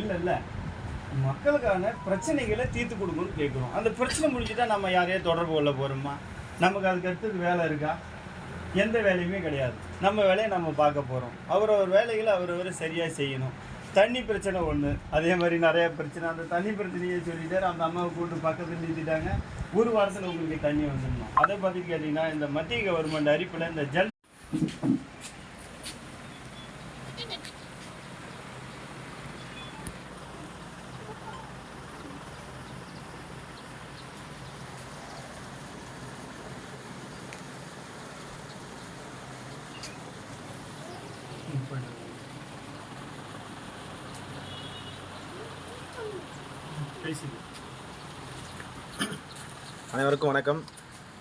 இல்லை இல்லை மக்களுக்கான பிரச்சனைகளை தீர்த்து கொடுக்கணும்னு கேட்குறோம். அந்த பிரச்சனை முடிஞ்சுட்டா நம்ம யாரையும் தொடர்பு கொள்ள போகிறோமா நமக்கு அதுக்கு அடுத்தது வேலை இருக்கா? எந்த வேலையுமே கிடையாது. நம்ம வேலையை நம்ம பார்க்க போகிறோம் அவரவர் வேலைகளை அவரவர் சரியாக செய்யணும். தண்ணி பிரச்சனை ஒன்று அதே மாதிரி நிறைய பிரச்சனை. அந்த தண்ணி பிரச்சனையை சொல்லிட்டாரு. அந்த அம்மாவை கூட்டு பக்கத்தில் நிறுத்திட்டாங்க. ஒரு வாரத்தில் உங்களுக்கு தண்ணி வந்துடணும். அதை பற்றி கேட்டிங்கன்னா இந்த மத்திய கவர்மெண்ட் அறிப்பில் இந்த ஜல் அனைவருக்கும் வணக்கம்.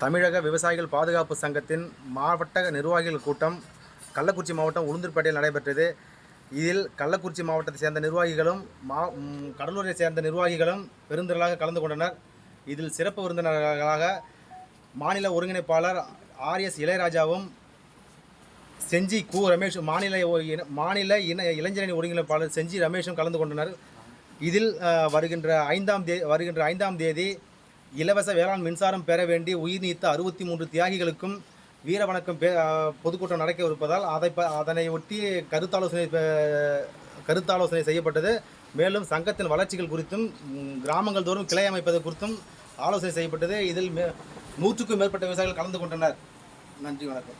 தமிழக விவசாயிகள் பாதுகாப்பு சங்கத்தின் மாவட்ட நிர்வாகிகள் கூட்டம் கள்ளக்குறிச்சி மாவட்டம் உளுந்தூர்பேட்டையில் நடைபெற்றது. இதில் கள்ளக்குறிச்சி மாவட்டத்தை சேர்ந்த நிர்வாகிகளும் மா கடலூரை சேர்ந்த நிர்வாகிகளும் பெருந்திரளாக கலந்து கொண்டனர். இதில் சிறப்பு விருந்தினர்களாக மாநில ஒருங்கிணைப்பாளர் ஆர்எஸ் இளையராஜாவும் செஞ்சி கு ரமேஷ் மாநில மாநில இன இளைஞரணி ஒருங்கிணைப்பாளர் செஞ்சி ரமேஷும் கலந்து கொண்டனர். இதில் வருகின்ற ஐந்தாம் தேதி வருகின்ற ஐந்தாம் தேதி இலவச வேளாண் மின்சாரம் பெற வேண்டி உயிர் நீத்த அறுபத்தி மூன்று தியாகிகளுக்கும் வீர வணக்கம் பொதுக்கூட்டம் நடக்க இருப்பதால் அதை அதனை ஒட்டி கருத்தாலோசனை கருத்தாலோசனை செய்யப்பட்டது. மேலும் சங்கத்தின் வளர்ச்சிகள் குறித்தும் கிராமங்கள் தோறும் கிளை அமைப்பது குறித்தும் ஆலோசனை செய்யப்பட்டது. இதில் மே நூற்றுக்கும் மேற்பட்ட விவசாயிகள் கலந்து கொண்டனர். நன்றி வணக்கம்.